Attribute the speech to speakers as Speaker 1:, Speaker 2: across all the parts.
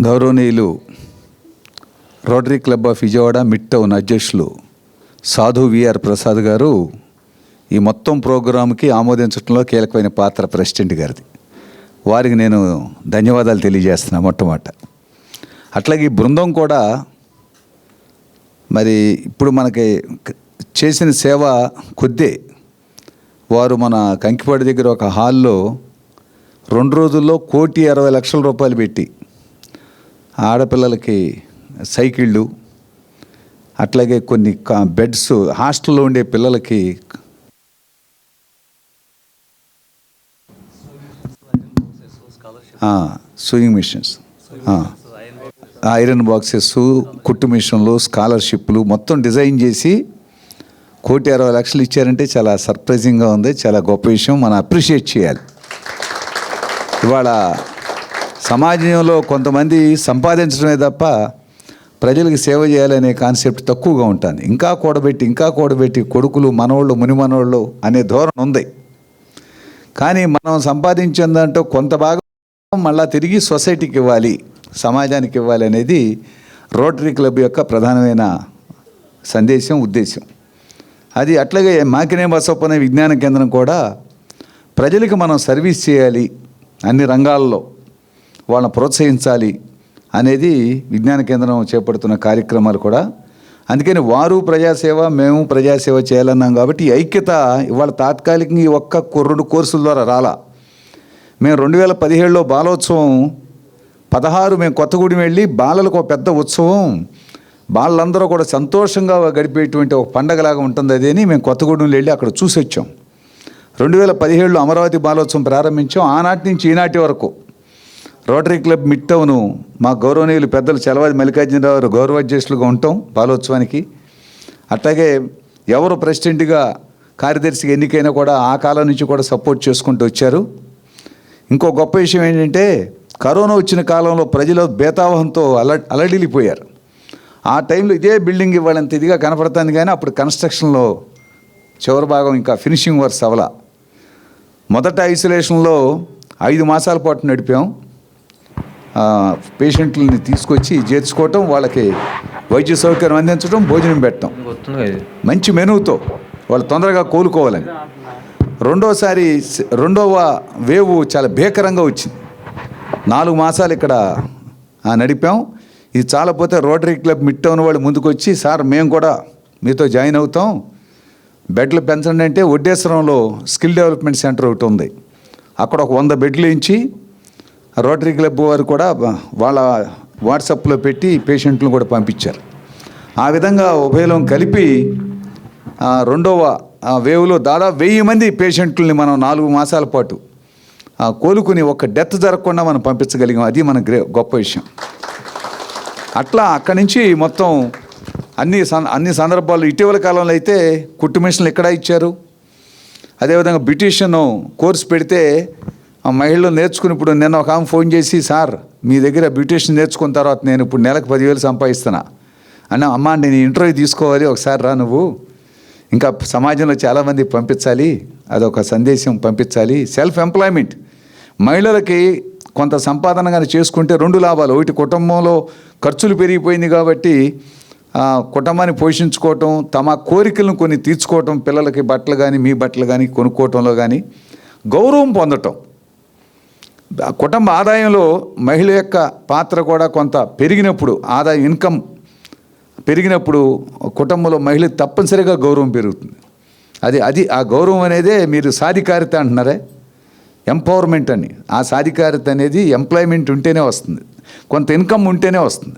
Speaker 1: గౌరవనీయులు Rotary Club of Vijayawada Mid Town అధ్యక్షులు Sadhu VR Prasad గారు ఈ మొత్తం ప్రోగ్రాంకి ఆమోదించడంలో కీలకమైన పాత్ర ప్రెసిడెంట్ గారిది. వారికి నేను ధన్యవాదాలు తెలియజేస్తున్నా మొట్టమొదట. అట్లాగే ఈ బృందం కూడా మరి ఇప్పుడు మనకి చేసిన సేవ కొద్దే. వారు మన కంకిపాడి దగ్గర ఒక హాల్లో రెండు రోజుల్లో కోటి అరవై లక్షల రూపాయలు పెట్టి ఆడపిల్లలకి సైకిళ్ళు అట్లాగే కొన్ని కా- బెడ్స్ హాస్టల్లో ఉండే పిల్లలకి ఆ, మిషన్స్ ఐరన్ బాక్సెస్ కుట్టు మిషన్లు స్కాలర్షిప్లు మొత్తం డిజైన్ చేసి కోటి అరవై లక్షలు ఇచ్చారంటే చాలా సర్ప్రైజింగ్గా ఉంది చాలా గొప్ప విషయం. మనం అప్రిషియేట్ చేయాలి. ఇవాళ సమాజంలో కొంతమంది సంపాదించడమే తప్ప ప్రజలకు సేవ చేయాలనే కాన్సెప్ట్ తక్కువగా ఉంటుంది. ఇంకా కూడబెట్టి ఇంకా కూడబెట్టి కొడుకులు మనవాళ్ళు ముని మనోళ్ళు అనే ధోరణి ఉంది. కానీ మనం సంపాదించిందంటూ దాంట్లో కొంత భాగం మళ్ళా తిరిగి సొసైటీకి ఇవ్వాలి సమాజానికి ఇవ్వాలి అనేది రోటరీ క్లబ్ యొక్క ప్రధానమైన సందేశం ఉద్దేశం. అది అట్లాగే మాకినే బసప్పనే విజ్ఞాన కేంద్రం కూడా ప్రజలకు మనం సర్వీస్ చేయాలి అన్ని రంగాల్లో. వాళ్ళని ప్రోత్సహించాలి అనేది విజ్ఞాన కేంద్రం చేపడుతున్న కార్యక్రమాలు కూడా. అందుకని వారు ప్రజాసేవ మేము ప్రజాసేవ చేయాలన్నాం కాబట్టి ఐక్యత ఇవాళ తాత్కాలికంగా ఈ ఒక్క రెండు కోర్సుల ద్వారా రాలా. మేము రెండు వేల పదిహేడులో బాలోత్సవం పదహారు మేము కొత్తగూడెం వెళ్ళి బాలలకు ఒక పెద్ద ఉత్సవం. బాలందరూ కూడా సంతోషంగా గడిపేటువంటి ఒక పండగలాగా ఉంటుంది అది అని మేము కొత్తగూడెంలో వెళ్ళి అక్కడ చూసి వచ్చాం రెండు వేల పదిహేడులో అమరావతి బాలోత్సవం ప్రారంభించాం. ఆనాటి నుంచి ఈనాటి వరకు రోటరీ క్లబ్ మిడ్ మా గౌరవనీయులు పెద్దలు చలవాది మల్లికార్జునరావు గౌరవ గౌరవాధ్యక్షులుగా ఉంటాం బాలోత్సవానికి. అట్లాగే ఎవరు ప్రెసిడెంట్గా కార్యదర్శిగా ఎన్నికైనా కూడా ఆ కాలం నుంచి కూడా సపోర్ట్ చేసుకుంటూ వచ్చారు. ఇంకో గొప్ప విషయం ఏంటంటే కరోనా వచ్చిన కాలంలో ప్రజలు బేతావహంతో అల అలడిల్లిపోయారు. ఆ టైంలో ఇదే బిల్డింగ్ ఇవ్వాలంత ఇదిగా కనపడుతుంది కానీ అప్పుడు కన్స్ట్రక్షన్లో చివరి భాగం ఇంకా ఫినిషింగ్ వర్క్స్ అవలా మొదట ఐసోలేషన్లో ఐదు మాసాల పాటు నడిపాం. పేషెంట్లని తీసుకొచ్చి చేర్చుకోవటం వాళ్ళకి వైద్య సౌకర్యం అందించడం భోజనం పెట్టడం మంచి మెనుతో వాళ్ళు తొందరగా కోలుకోవాలని. రెండోసారి రెండవ వేవ్ చాలా భీకరంగా వచ్చింది. నాలుగు మాసాలు ఇక్కడ ఆ, నడిపాం. ఇది చాలపోతే రోటరీ క్లబ్ మిడ్ టౌన్ వాళ్ళు ముందుకు వచ్చి సార్ మేము కూడా మీతో జాయిన్ అవుతాం. బెడ్లు పెంచండి అంటే వడ్డేశ్వరంలో స్కిల్ డెవలప్మెంట్ సెంటర్ ఒకటి ఉంది. అక్కడ ఒక వంద బెడ్లు ఇచ్చి రోటరీ క్లబ్ వారు కూడా వాళ్ళ వాట్సాప్లో పెట్టి పేషెంట్లను కూడా పంపించారు. ఆ విధంగా ఉభయలం కలిపి రెండవ వేవ్లో దాదాపు వెయ్యి మంది పేషెంట్లని మనం నాలుగు మాసాల పాటు కోలుకుని ఒక డెత్ జరగకుండా మనం పంపించగలిగాం. అది మన గ్రే గొప్ప విషయం. అట్లా అక్కడి నుంచి మొత్తం అన్ని సం- అన్ని సందర్భాల్లో ఇటీవల కాలంలో అయితే కుట్టు మిషన్లు ఎక్కడ ఇచ్చారు. అదేవిధంగా బ్యూటిషియన్ కోర్స్ పెడితే ఆ మహిళలు నేర్చుకుని ఇప్పుడు నిన్న ఒక ఆమె ఫోన్ చేసి సార్ మీ దగ్గర బ్యూటిషియన్ నేర్చుకున్న తర్వాత నేను ఇప్పుడు నెలకు పదివేలు సంపాదిస్తున్నా. అన్న అమ్మ నేను ఇంటర్వ్యూ తీసుకోవాలి ఒకసారి రా నువ్వు. ఇంకా సమాజంలో చాలామంది పంపించాలి అదొక సందేశం పంపించాలి. సెల్ఫ్ ఎంప్లాయ్మెంట్ మహిళలకి కొంత సంపాదన కానీ చేసుకుంటే రెండు లాభాలు. ఒకటి కుటుంబంలో ఖర్చులు పెరిగిపోయింది కాబట్టి కుటుంబాన్ని పోషించుకోవటం తమ కోరికలను కొన్ని తీర్చుకోవటం పిల్లలకి బట్టలు కానీ మీ బట్టలు కానీ కొనుక్కోవటంలో కానీ గౌరవం పొందటం. కుటుంబ ఆదాయంలో మహిళ యొక్క పాత్ర కూడా కొంత పెరిగినప్పుడు ఆదాయం ఇన్కమ్ పెరిగినప్పుడు కుటుంబంలో మహిళ తప్పనిసరిగా గౌరవం పెరుగుతుంది. అది అది ఆ గౌరవం అనేదే మీరు సాధికారిత అంటున్నారే? ఎంపవర్మెంట్ అని. ఆ సాధికారిత అనేది ఎంప్లాయ్మెంట్ ఉంటేనే వస్తుంది. కొంత ఇన్కమ్ ఉంటేనే వస్తుంది.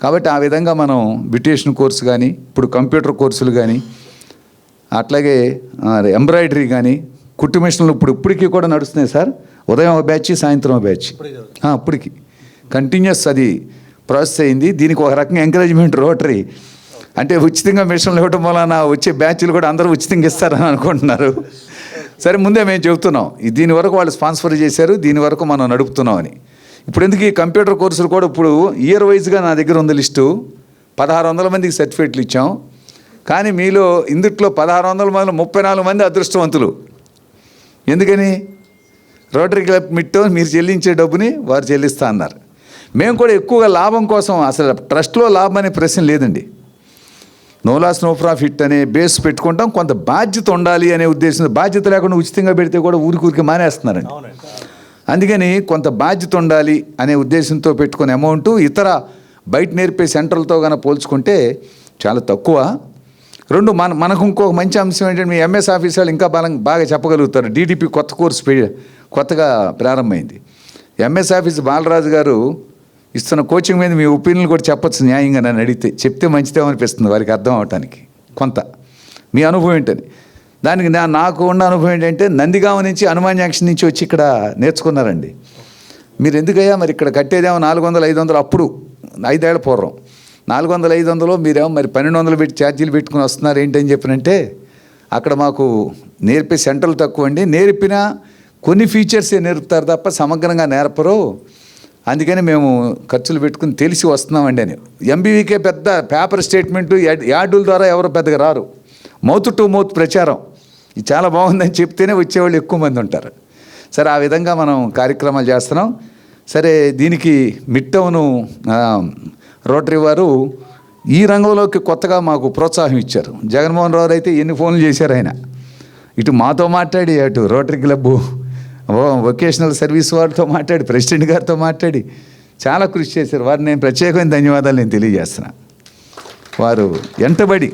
Speaker 1: కాబట్టి ఆ విధంగా మనం బ్యూటేషన్ కోర్సు కానీ ఇప్పుడు కంప్యూటర్ కోర్సులు కానీ అట్లాగే ఎంబ్రాయిడరీ కానీ కుట్టు మిషన్లు ఇప్పుడు ఇప్పటికీ కూడా నడుస్తున్నాయి సార్. ఉదయం ఒక బ్యాచ్ సాయంత్రం ఒక బ్యాచ్. ఇప్పటికి కంటిన్యూస్ అది ప్రాసెస్ అయింది. దీనికి ఒక రకంగా ఎంకరేజ్మెంట్ రోటరీ అంటే ఉచితంగా మిషన్లు ఇవ్వడం వలన వచ్చే బ్యాచ్లు కూడా అందరూ ఉచితంగా ఇస్తారని అనుకుంటున్నారు. సరే ముందే మేము చెబుతున్నాం. దీని వరకు వాళ్ళు స్పాన్సర్ చేశారు. దీని వరకు మనం నడుపుతున్నాం అని. ఇప్పుడు ఎందుకు ఈ కంప్యూటర్ కోర్సులు కూడా ఇప్పుడు ఇయర్ వైజ్గా నా దగ్గర ఉంది లిస్టు. పదహారు వందల మందికి సర్టిఫికేట్లు ఇచ్చాం. కానీ మీలో ఇందుట్లో పదహారు వందల మంది ముప్పై నాలుగు మంది అదృష్టవంతులు. ఎందుకని? రోటరీ క్లబ్ మిట్టో మీరు చెల్లించే డబ్బుని వారు చెల్లిస్తా అన్నారు. మేము కూడా ఎక్కువగా లాభం కోసం అసలు ట్రస్ట్లో లాభం అనే ప్రశ్న లేదండి. నో లాస్ నో ప్రాఫిట్ అనే బేస్ పెట్టుకుంటాం. కొంత బాధ్యత ఉండాలి అనే ఉద్దేశం బాధ్యత లేకుండా ఉచితంగా పెడితే కూడా ఊరికి ఊరికి మానేస్తున్నారండి అందుకని కొంత బాధ్యత ఉండాలి అనే ఉద్దేశంతో పెట్టుకునే అమౌంట్ ఇతర బయట నేర్పే సెంటర్లతో కనుక పోల్చుకుంటే చాలా తక్కువ. రెండు మన మనకు ఇంకొక మంచి అంశం ఏంటంటే మీ ఎంఎస్ ఆఫీస్ వాళ్ళు ఇంకా బలం బాగా చెప్పగలుగుతారు. డీడీపీ కొత్త కోర్సు కొత్తగా ప్రారంభమైంది. ఎంఎస్ ఆఫీస్ బాలరాజు గారు ఇస్తున్న కోచింగ్ మీద మీ ఒపీనియన్ కూడా చెప్పొచ్చు న్యాయంగా నన్ను అడిగితే. చెప్తే మంచిదేమో అనిపిస్తుంది వారికి అర్థం అవటానికి. కొంత. మీ అనుభవం ఏంటని దానికి నా నాకు ఉన్న అనుభవం ఏంటంటే నందిగామ నుంచి హనుమాన్ జంక్షన్ నుంచి వచ్చి ఇక్కడ నేర్చుకున్నారండి. మీరు ఎందుకయ్యా మరి ఇక్కడ కట్టేదేమో నాలుగు వందలు ఐదు వందలు అప్పుడు ఐదేళ్ళ పూర్వం. నాలుగు వందలు ఐదు వందలు మీరేమో మరి పన్నెండు వందలు పెట్టి ఛార్జీలు పెట్టుకుని వస్తున్నారు ఏంటని చెప్పినంటే అక్కడ మాకు నేర్పే సెంటర్లు తక్కువ అండి. నేర్పిన కొన్ని ఫీచర్సే నేర్పుతారు తప్ప సమగ్రంగా నేర్పరు. అందుకని మేము ఖర్చులు పెట్టుకుని తెలిసి వస్తున్నామండి అని. ఎంబీవీకే పెద్ద పేపర్ స్టేట్మెంట్ యార్డుల ద్వారా ఎవరు పెద్దగా రారు. మౌత్ టు మౌత్ ప్రచారం. ఇది చాలా బాగుందని చెప్తేనే వచ్చేవాళ్ళు ఎక్కువ మంది ఉంటారు. సరే ఆ విధంగా మనం కార్యక్రమాలు చేస్తున్నాం. సరే దీనికి మిడ్ టౌను రోటరీ వారు ఈ రంగంలోకి కొత్తగా మాకు ప్రోత్సాహం ఇచ్చారు. జగన్మోహన్ రావు అయితే ఎన్ని ఫోన్లు చేశారు ఆయన? ఇటు మాతో మాట్లాడి అటు రోటరీ క్లబ్బు వొకేషనల్ సర్వీస్ వారితో మాట్లాడి ప్రెసిడెంట్ గారితో మాట్లాడి చాలా కృషి చేశారు. వారిని నేను ప్రత్యేకమైన ధన్యవాదాలు నేను తెలియజేస్తున్నా. వారు ఎంటబడి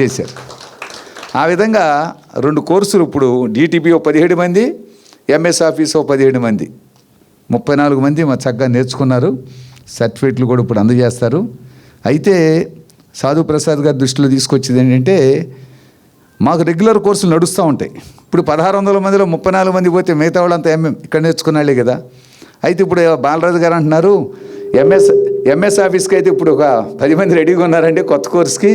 Speaker 1: చేశారు. ఆ విధంగా రెండు కోర్సులు ఇప్పుడు డీటీపీ ఓ పదిహేడు మంది ఎంఎస్ ఆఫీస్ ఓ పదిహేడు మంది. ముప్పై నాలుగు మంది మా చక్కగా నేర్చుకున్నారు. సర్టిఫికెట్లు కూడా ఇప్పుడు అందజేస్తారు. అయితే సాధు ప్రసాద్ గారి దృష్టిలో తీసుకొచ్చేది ఏంటంటే మాకు రెగ్యులర్ కోర్సులు నడుస్తూ ఉంటాయి. ఇప్పుడు పదహారు వందల మందిలో ముప్పై నాలుగు మంది పోతే మిగతా వాళ్ళంతా ఎంఎం ఇక్కడ నేర్చుకున్నాళ్ళే కదా. అయితే ఇప్పుడు బాలరాజు గారు అంటున్నారు ఎంఎస్ ఎంఎస్ ఆఫీస్కి అయితే ఇప్పుడు ఒక పది మంది రెడీగా ఉన్నారండి కొత్త కోర్స్కి.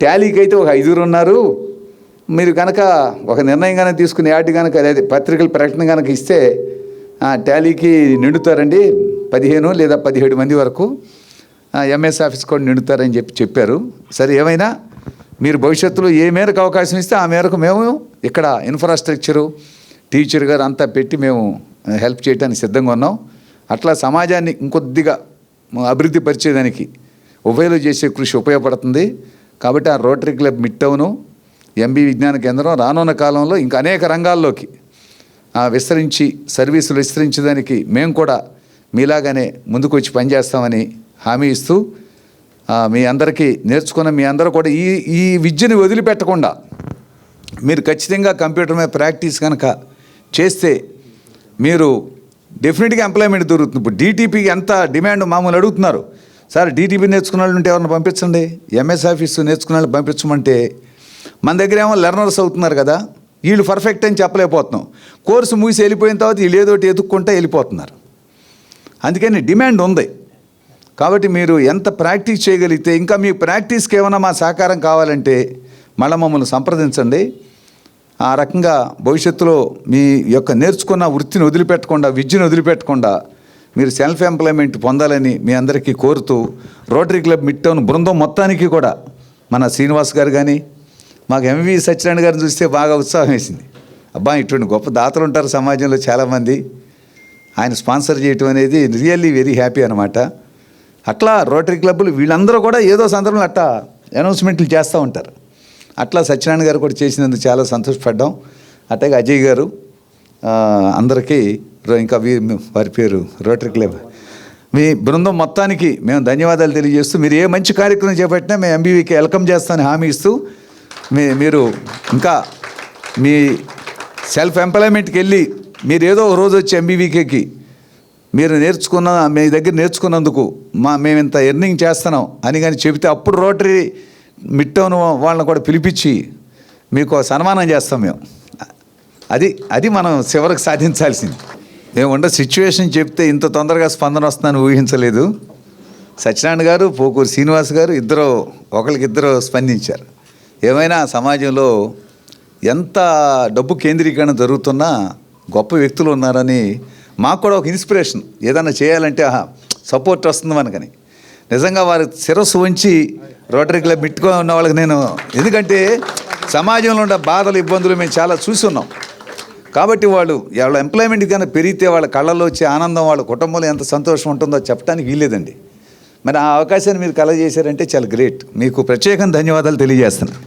Speaker 1: టాలీకి అయితే ఒక ఐదుగురు ఉన్నారు. మీరు కనుక ఒక నిర్ణయం కనుక తీసుకుని యాడ్ కనుక అదే పత్రికల ప్రకటన కనుక ఇస్తే ఆ, టాలీకి నిండుతారండి. పదిహేను లేదా పదిహేడు మంది వరకు ఎంఎస్ ఆఫీస్ కూడా నిండుతారని చెప్పి చెప్పారు. సరే ఏమైనా మీరు భవిష్యత్తులో ఏ మేరకు అవకాశం ఇస్తే ఆ మేరకు మేము ఇక్కడ ఇన్ఫ్రాస్ట్రక్చరు టీచర్ గారు అంతా పెట్టి మేము హెల్ప్ చేయడానికి సిద్ధంగా ఉన్నాం. అట్లా సమాజాన్ని ఇంకొద్దిగా అభివృద్ధి పరిచేదానికి ఉభయలు చేసే కృషి ఉపయోగపడుతుంది. కాబట్టి ఆ Rotary Club Mid Town MB విజ్ఞాన కేంద్రం రానున్న కాలంలో ఇంకా అనేక రంగాల్లోకి విస్తరించి సర్వీసులు విస్తరించడానికి మేము కూడా మీలాగానే ముందుకు వచ్చి పనిచేస్తామని హామీ ఇస్తూ మీ అందరికీ నేర్చుకున్న మీ అందరూ కూడా ఈ ఈ విద్యను వదిలిపెట్టకుండా మీరు ఖచ్చితంగా కంప్యూటర్ మీద ప్రాక్టీస్ కనుక చేస్తే మీరు డెఫినెట్గా ఎంప్లాయ్మెంట్ దొరుకుతుంది. ఇప్పుడు డీటీపీకి ఎంత డిమాండ్ మామూలు అడుగుతున్నారు. సార్ డీటీపీ నేర్చుకున్న వాళ్ళు ఉంటే ఎవరిని పంపించండి? ఎంఎస్ ఆఫీస్ నేర్చుకున్న వాళ్ళు పంపించమంటే మన దగ్గర ఏమో లెర్నర్స్ అవుతున్నారు కదా వీళ్ళు పర్ఫెక్ట్ అని చెప్పలేకపోతున్నాం. కోర్సు మూసి వెళ్ళిపోయిన తర్వాత వీళ్ళు ఏదో ఒకటి ఎదుక్కుంటే వెళ్ళిపోతున్నారు. అందుకని డిమాండ్ ఉంది. కాబట్టి మీరు ఎంత ప్రాక్టీస్ చేయగలిగితే ఇంకా మీ ప్రాక్టీస్కి ఏమైనా మా సహకారం కావాలంటే మళ్ళీ మమ్మల్ని సంప్రదించండి. ఆ రకంగా భవిష్యత్తులో మీ యొక్క నేర్చుకున్న వృత్తిని వదిలిపెట్టకుండా విద్యను వదిలిపెట్టకుండా మీరు సెల్ఫ్ ఎంప్లాయ్మెంట్ పొందాలని మీ అందరికీ కోరుతూ రోటరీ క్లబ్ మిడ్ టౌన్ బృందం మొత్తానికి కూడా మన శ్రీనివాస్ గారు కానీ మాకు ఎంవి సత్యనారాయణ గారిని చూస్తే బాగా ఉత్సాహం వేసింది. అబ్బా ఇటువంటి గొప్ప దాతలు ఉంటారు సమాజంలో చాలామంది. ఆయన స్పాన్సర్ చేయటం అనేది రియల్లీ వెరీ హ్యాపీ అనమాట అట్లా రోటరీ క్లబ్బులు వీళ్ళందరూ కూడా ఏదో సందర్భంలో అట్లా అనౌన్స్మెంట్లు చేస్తూ ఉంటారు. అట్లా సత్యనారాయణ గారు కూడా చేసినందుకు చాలా సంతోషపడ్డాం. అట్లాగే అజయ్ గారు అందరికీ ఇంకా వీ వారి పేరు రోటరీ క్లబ్. మీ బృందం మొత్తానికి మేము ధన్యవాదాలు తెలియజేస్తూ మీరు ఏ మంచి కార్యక్రమం చేపట్టినా మేము ఎంబీవీకి వెల్కమ్ చేస్తామని హామీ ఇస్తూ మీ మీరు ఇంకా మీ సెల్ఫ్ ఎంప్లాయ్మెంట్కి వెళ్ళి మీరు ఏదో ఒక రోజు వచ్చి ఎంబీవీకేకి మీరు నేర్చుకున్న మీ దగ్గర నేర్చుకున్నందుకు మా మేము ఇంత ఎర్నింగ్ చేస్తున్నాం అని కానీ చెబితే అప్పుడు రోటరీ మిడ్ టౌన్ వాళ్ళని కూడా పిలిపించి మీకు సన్మానం చేస్తాం మేము. అది అది మనం చివరికి సాధించాల్సింది. మేము ఉండే సిచ్యువేషన్ చెప్తే ఇంత తొందరగా స్పందన వస్తుందని ఊహించలేదు. సత్యనారాయణ గారు పోకూరు శ్రీనివాస్ గారు ఇద్దరు ఒకరికిద్దరు స్పందించారు. ఏమైనా సమాజంలో ఎంత డబ్బు కేంద్రీకరణ జరుగుతున్నా గొప్ప వ్యక్తులు ఉన్నారని మాకు కూడా ఒక ఇన్స్పిరేషన్. ఏదైనా చేయాలంటే సపోర్ట్ వస్తుంది మనకని. నిజంగా వారి శిరస్సు ఉంచి రోటరీ క్లబ్ మిట్టుకొని ఉన్న వాళ్ళకి నేను ఎందుకంటే సమాజంలో ఉన్న బాధలు ఇబ్బందులు మేము చాలా చూసి ఉన్నాం. కాబట్టి వాళ్ళు వాళ్ళ ఎంప్లాయ్మెంట్ కానీ పెరిగితే వాళ్ళ కళ్ళల్లో వచ్చే ఆనందం వాళ్ళ కుటుంబంలో ఎంత సంతోషం ఉంటుందో చెప్పడానికి వీల్లేదండి. మరి ఆ అవకాశాన్ని మీరు కలగజేశారంటే చాలా గ్రేట్. మీకు ప్రత్యేకంగా ధన్యవాదాలు తెలియజేస్తున్నాను.